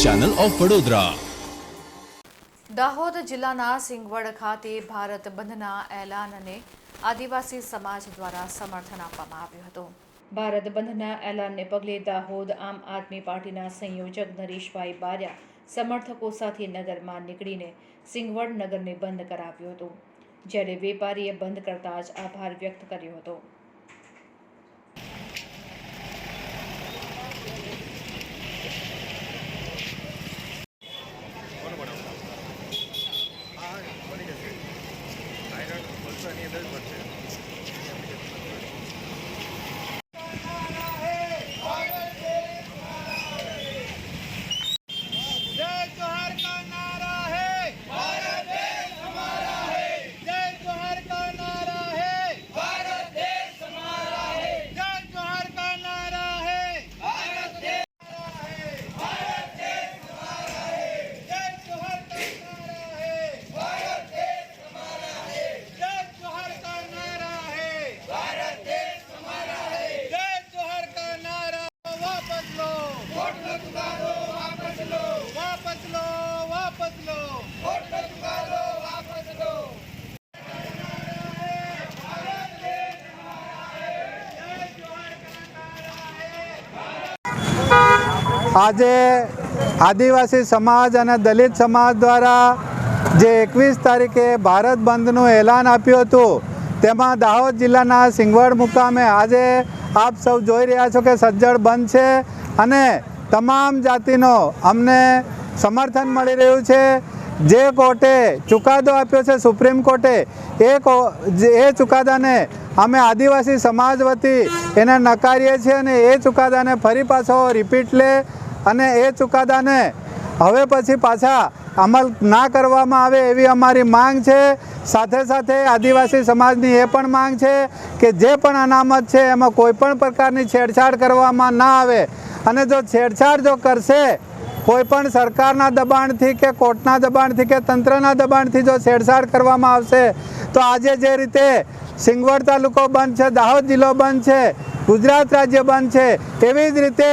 Channel of Vadodara. Dahod જિલ્લાના સિંગવડ ખાતે ભારત બંધના એલાનને આદિવાસી સમાજ દ્વારા સમર્થન આપવામાં આવ્યું હતું. ભારત બંધના એલાનને પગલે દાહોદ આમ આદમી પાર્ટીના સંયોજક નરેશભાઈ બારિયા સમર્થકો સાથે નગરમાં નીકળીને સિંગવડ નગરને બંધ કરાવ્યું હતું, જ્યારે વેપારીએ બંધ કરતા જ આભાર વ્યક્ત કર્યો હતો. આજે આદિવાસી સમાજ અને દલિત સમાજ દ્વારા જે એકવીસ તારીખે ભારત બંધનું એલાન આપ્યું હતું, તેમાં દાહોદ જિલ્લાના સિંગવડ મુકામે આજે આપ સૌ જોઈ રહ્યા છો કે સજ્જડ બંધ છે અને તમામ જાતિનો અમને સમર્થન મળી રહ્યું છે. જે કોર્ટે ચુકાદો આપ્યો છે, સુપ્રીમ કોર્ટે, એ કો- એ ચુકાદાને અમે આદિવાસી સમાજ વતી એને નકારીએ છીએ અને એ ચુકાદાને ફરી પાછો રિપીટ લે અને એ ચુકાદાને હવે પછી પાછા અમલ ના કરવામાં આવે એવી અમારી માંગ છે. સાથે સાથે આદિવાસી સમાજની એ પણ માંગ છે કે જે પણ અનામત છે, એમાં કોઈ પણ પ્રકારની છેડછાડ કરવામાં ના આવે અને જો છેડછાડ જો કરશે, કોઈ પણ સરકારના દબાણથી કે કોર્ટના દબાણથી કે તંત્રના દબાણથી જો છેડછાડ કરવામાં આવશે, તો આજે જે રીતે સિંગવડ તાલુકો બંધ છે, દાહોદ જિલ્લો બંધ છે, ગુજરાત રાજ્ય બંધ છે, એવી જ રીતે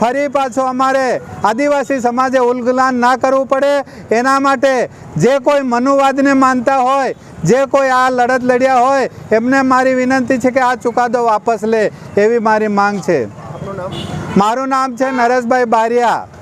ફરી પાછું અમારે આદિવાસી સમાજે ઉલ્ગલાન ના કરવું પડે. એના માટે જે કોઈ મનુવાદને માનતા હોય, જે કોઈ આ લડત લડ્યા હોય, એમને મારી વિનંતી છે કે આ ચુકાદો વાપસ લે એવી મારી માંગ છે. મારું નામ છે નરેશભાઈ બારિયા.